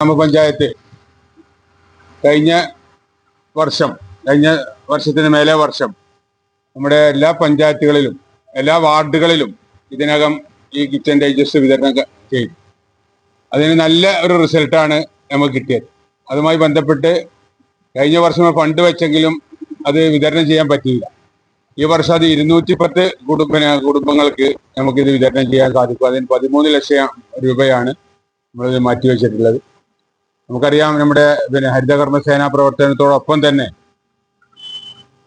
ഗ്രാമപഞ്ചായത്ത് കഴിഞ്ഞ വർഷം കഴിഞ്ഞ വർഷത്തിന് മേലെ വർഷം നമ്മുടെ എല്ലാ പഞ്ചായത്തുകളിലും എല്ലാ വാർഡുകളിലും ഇതിനകം ഈ കിച്ചൺ ഡൈജസ്റ്റ് വിതരണം ചെയ്തു. അതിന് നല്ല ഒരു റിസൾട്ടാണ് നമുക്ക് കിട്ടിയത്. അതുമായി ബന്ധപ്പെട്ട് കഴിഞ്ഞ വർഷം ഫണ്ട് വെച്ചെങ്കിലും അത് വിതരണം ചെയ്യാൻ പറ്റിയില്ല. ഈ വർഷം അത് ഇരുന്നൂറ്റി പത്ത് കുടുംബ കുടുംബങ്ങൾക്ക് നമുക്കിത് വിതരണം ചെയ്യാൻ സാധിക്കും. അതിന് പതിമൂന്ന് ലക്ഷം രൂപയാണ് നമ്മളിത് മാറ്റിവെച്ചിട്ടുള്ളത് നമുക്കറിയാം നമ്മുടെ പിന്നെ ഹരിതകർമ്മസേന പ്രവർത്തനത്തോടൊപ്പം തന്നെ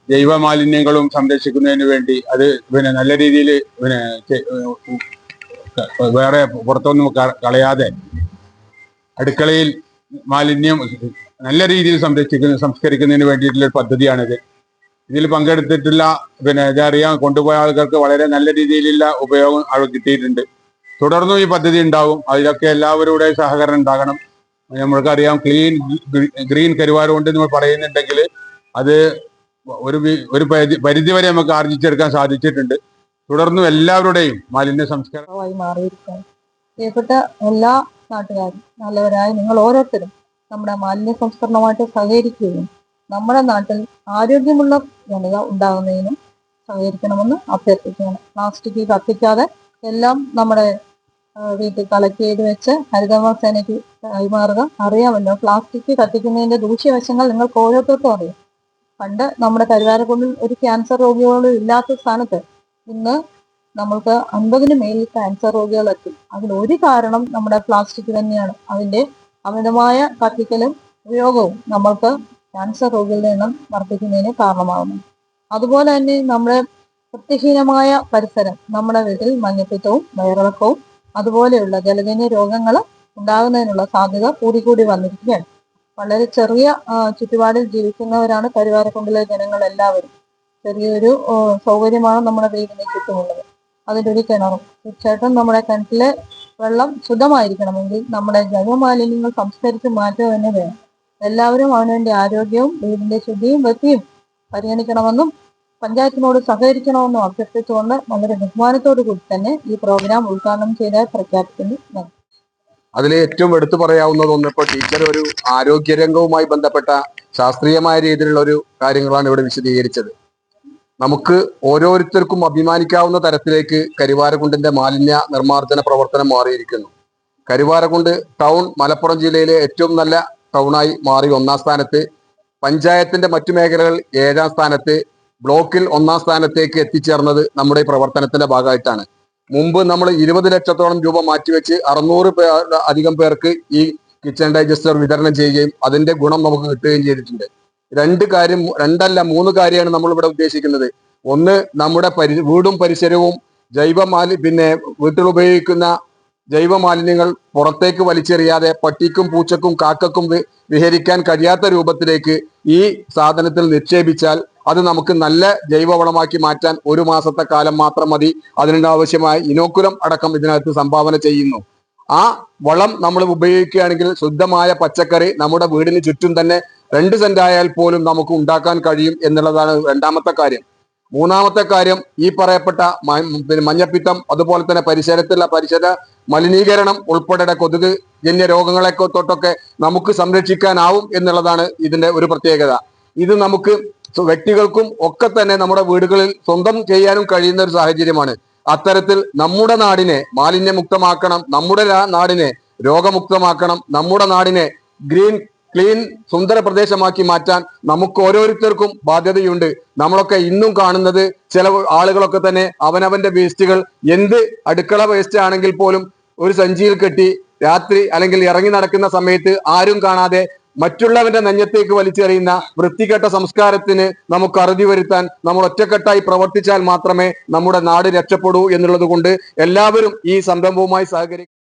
ജൈവ മാലിന്യങ്ങളും സംരക്ഷിക്കുന്നതിന് വേണ്ടി അത് പിന്നെ നല്ല രീതിയിൽ പിന്നെ വേറെ പുറത്തൊന്നും കളയാതെ അടുക്കളയിൽ മാലിന്യം നല്ല രീതിയിൽ സംരക്ഷിക്കുന്ന സംസ്കരിക്കുന്നതിന് വേണ്ടിയിട്ടുള്ള ഒരു പദ്ധതിയാണിത്. ഇതിൽ പങ്കെടുത്തിട്ടുള്ള പിന്നെ ഇതറിയാൻ കൊണ്ടുപോയ ആളുകൾക്ക് വളരെ നല്ല രീതിയിലുള്ള ഉപയോഗം അവിടെ കിട്ടിയിട്ടുണ്ട്. തുടർന്നും ഈ പദ്ധതി ഉണ്ടാവും. അതിലൊക്കെ എല്ലാവരുടെയും സഹകരണം ഉണ്ടാകണം. നമ്മൾക്കറിയാം ക്ലീൻ ഗ്രീൻ കരുവാരം കൊണ്ട് നമ്മൾ പറയുന്നുണ്ടെങ്കിൽ അത് ഒരു ഒരു പരിധി വരെ നമുക്ക് ആർജിച്ചെടുക്കാൻ സാധിച്ചിട്ടുണ്ട്. തുടർന്നും എല്ലാവരുടെയും മാലിന്യ സംസ്കാരമായി മാറിയിരിക്കാൻ പ്രിയപ്പെട്ട എല്ലാ നാട്ടുകാരും നല്ലവരായ നിങ്ങൾ ഓരോരുത്തരും നമ്മുടെ മാലിന്യ സംസ്കരണമായിട്ട് സഹകരിക്കുകയും നമ്മുടെ നാട്ടിൽ ആരോഗ്യമുള്ള ജനത ഉണ്ടാകുന്നതിനും സഹകരിക്കണമെന്ന് അഭ്യർത്ഥിക്കുകയാണ്. പ്ലാസ്റ്റിക് കത്തിക്കാതെ എല്ലാം നമ്മുടെ വീട്ടിൽ കളക്ട് ചെയ്ത് വെച്ച് ഹരിതവാസേനയ്ക്ക് സേനയ്ക്ക് കൈമാറുക അറിയാമല്ലോ. പ്ലാസ്റ്റിക് കത്തിക്കുന്നതിന്റെ ദൂഷ്യവശങ്ങൾ നിങ്ങൾക്ക് ഓരോരുത്തർക്കും അറിയാം. പണ്ട് നമ്മുടെ കരുവാരക്കുണ്ടിൽ ഒരു ക്യാൻസർ രോഗികളും ഇല്ലാത്ത സ്ഥാനത്ത് ഇന്ന് നമ്മൾക്ക് അൻപതിന് മേലിൽ ക്യാൻസർ രോഗികൾ എത്തി. അതിൽ ഒരു കാരണം നമ്മുടെ പ്ലാസ്റ്റിക് തന്നെയാണ്. അതിന്റെ അമിതമായ കത്തിക്കലും ഉപയോഗവും നമ്മൾക്ക് ക്യാൻസർ രോഗികളുടെ എണ്ണം വർദ്ധിക്കുന്നതിന് കാരണമാകുന്നു അതുപോലെ തന്നെ നമ്മുടെ വൃത്തിഹീനമായ പരിസരം നമ്മുടെ വീട്ടിൽ മഞ്ഞപ്പിത്തവും വയറിളക്കവും അതുപോലെയുള്ള ജലജന്യ രോഗങ്ങൾ ഉണ്ടാകുന്നതിനുള്ള സാധ്യത കൂടിക്കൂടി വന്നിരിക്കുകയാണ്. വളരെ ചെറിയ ചുറ്റുപാടിൽ ജീവിക്കുന്നവരാണ് കരുവാരക്കുണ്ടിലെ ജനങ്ങൾ എല്ലാവരും ചെറിയൊരു സൗകര്യമാണ് നമ്മുടെ വീടിന് ചുറ്റുമുള്ളത്. അതിന്റെ ഒരു കിണറും. തീർച്ചയായിട്ടും നമ്മുടെ കിണറ്റിലെ വെള്ളം ശുദ്ധമായിരിക്കണമെങ്കിൽ നമ്മുടെ ജൈവമാലിന്യങ്ങൾ സംസ്കരിച്ച് മാറ്റുക തന്നെ വേണം. എല്ലാവരും അവനവന്റെ ആരോഗ്യവും വീടിന്റെ ശുദ്ധിയും വൃത്തിയും പരിഗണിക്കണമെന്നും പഞ്ചായത്തിനോട് സഹകരിക്കണമെന്നും അഭ്യർത്ഥിച്ചുകൊണ്ട് വളരെ ബഹുമാനത്തോടു കൂടി തന്നെ ഈ പ്രോഗ്രാം ഉദ്ഘാടനം ചെയ്തായി പ്രഖ്യാപിക്കുന്നു. നന്ദി. അതിൽ ഏറ്റവും എടുത്തു പറയാവുന്നത് ഒന്ന് ടീച്ചർ ഒരു ആരോഗ്യരംഗവുമായി ബന്ധപ്പെട്ട ശാസ്ത്രീയമായ രീതിയിലുള്ള ഒരു കാര്യങ്ങളാണ് ഇവിടെ വിശദീകരിച്ചത്. നമുക്ക് ഓരോരുത്തർക്കും അഭിമാനിക്കാവുന്ന തരത്തിലേക്ക് കരിവാരകുണ്ടിന്റെ മാലിന്യ നിർമ്മാർജന പ്രവർത്തനം മാറിയിരിക്കുന്നു. കരിവാരകുണ്ട് ടൗൺ മലപ്പുറം ജില്ലയിലെ ഏറ്റവും നല്ല ടൗണായി മാറി ഒന്നാം സ്ഥാനത്ത് പഞ്ചായത്തിന്റെ മറ്റു മേഖലകൾ ഏഴാം സ്ഥാനത്ത് ബ്ലോക്കിൽ ഒന്നാം സ്ഥാനത്തേക്ക് എത്തിച്ചേർന്നത് നമ്മുടെ പ്രവർത്തനത്തിന്റെ ഭാഗമായിട്ടാണ്. മുമ്പ് നമ്മൾ ഇരുപത് ലക്ഷത്തോളം രൂപ മാറ്റിവെച്ച് അറുന്നൂറ് പേ അധികം പേർക്ക് ഈ കിച്ചൺ ഡൈജസ്റ്റർ വിതരണം ചെയ്യുകയും അതിന്റെ ഗുണം നമുക്ക് കിട്ടുകയും ചെയ്തിട്ടുണ്ട്. രണ്ട് കാര്യം രണ്ടല്ല മൂന്ന് കാര്യമാണ് നമ്മൾ ഇവിടെ ഉദ്ദേശിക്കുന്നത്. ഒന്ന് നമ്മുടെ പരി വീടും പരിസരവും ജൈവ മാലി പിന്നെ വീട്ടിൽ ഉപയോഗിക്കുന്ന ജൈവ മാലിന്യങ്ങൾ പുറത്തേക്ക് വലിച്ചെറിയാതെ പട്ടിക്കും പൂച്ചക്കും കാക്കക്കും വിഹരിക്കാൻ കഴിയാത്ത രൂപത്തിലേക്ക് ഈ സാധനത്തിൽ നിക്ഷേപിച്ചാൽ അത് നമുക്ക് നല്ല ജൈവവളമാക്കി മാറ്റാൻ ഒരു മാസത്തെ കാലം മാത്രം മതി. അതിനാവശ്യമായ ഇനോക്കുലം അടക്കം ഇതിനകത്ത് സംഭാവന ചെയ്യുന്നു. ആ വളം നമ്മൾ ഉപയോഗിക്കുകയാണെങ്കിൽ ശുദ്ധമായ പച്ചക്കറി നമ്മുടെ വീടിന് ചുറ്റും തന്നെ രണ്ട് സെന്റ് ആയാൽ പോലും നമുക്ക് ഉണ്ടാക്കാൻ കഴിയും എന്നുള്ളതാണ് രണ്ടാമത്തെ കാര്യം. മൂന്നാമത്തെ കാര്യം ഈ പറയപ്പെട്ട പിന്നെ മഞ്ഞപ്പിത്തം അതുപോലെ തന്നെ പരിസരത്തുള്ള പരിസര മലിനീകരണം ഉൾപ്പെടെ കൊതുക് ജന്യ രോഗങ്ങളെ തൊട്ടൊക്കെ നമുക്ക് സംരക്ഷിക്കാനാവും എന്നുള്ളതാണ് ഇതിന്റെ ഒരു പ്രത്യേകത. ഇത് നമുക്ക് വ്യക്തികൾക്കും ഒക്കെ തന്നെ നമ്മുടെ വീടുകളിൽ സ്വന്തം ചെയ്യാനും കഴിയുന്ന ഒരു സാഹചര്യമാണ്. അത്തരത്തിൽ നമ്മുടെ നാടിനെ മാലിന്യമുക്തമാക്കണം നമ്മുടെ നാടിനെ രോഗമുക്തമാക്കണം നമ്മുടെ നാടിനെ ഗ്രീൻ ക്ലീൻ സുന്ദര പ്രദേശമാക്കി മാറ്റാൻ നമുക്ക് ഓരോരുത്തർക്കും ബാധ്യതയുണ്ട്. നമ്മളൊക്കെ ഇന്നും കാണുന്നത് ചില ആളുകളൊക്കെ തന്നെ അവനവന്റെ വേസ്റ്റുകൾ എന്ത് അടുക്കള വേസ്റ്റ് ആണെങ്കിൽ പോലും ഒരു സഞ്ചിയിൽ കെട്ടി രാത്രി അല്ലെങ്കിൽ ഇറങ്ങി നടക്കുന്ന സമയത്ത് ആരും കാണാതെ മറ്റുള്ളവന്റെ നെഞ്ഞത്തേക്ക് വലിച്ചെറിയുന്ന വൃത്തികെട്ട സംസ്കാരത്തിന് നമുക്ക് അറുതി വരുത്താൻ നമ്മൾ ഒറ്റക്കെട്ടായി പ്രവർത്തിച്ചാൽ മാത്രമേ നമ്മുടെ നാട് രക്ഷപ്പെടൂ എന്നുള്ളത് എല്ലാവരും ഈ സംരംഭവുമായി സഹകരിക്കും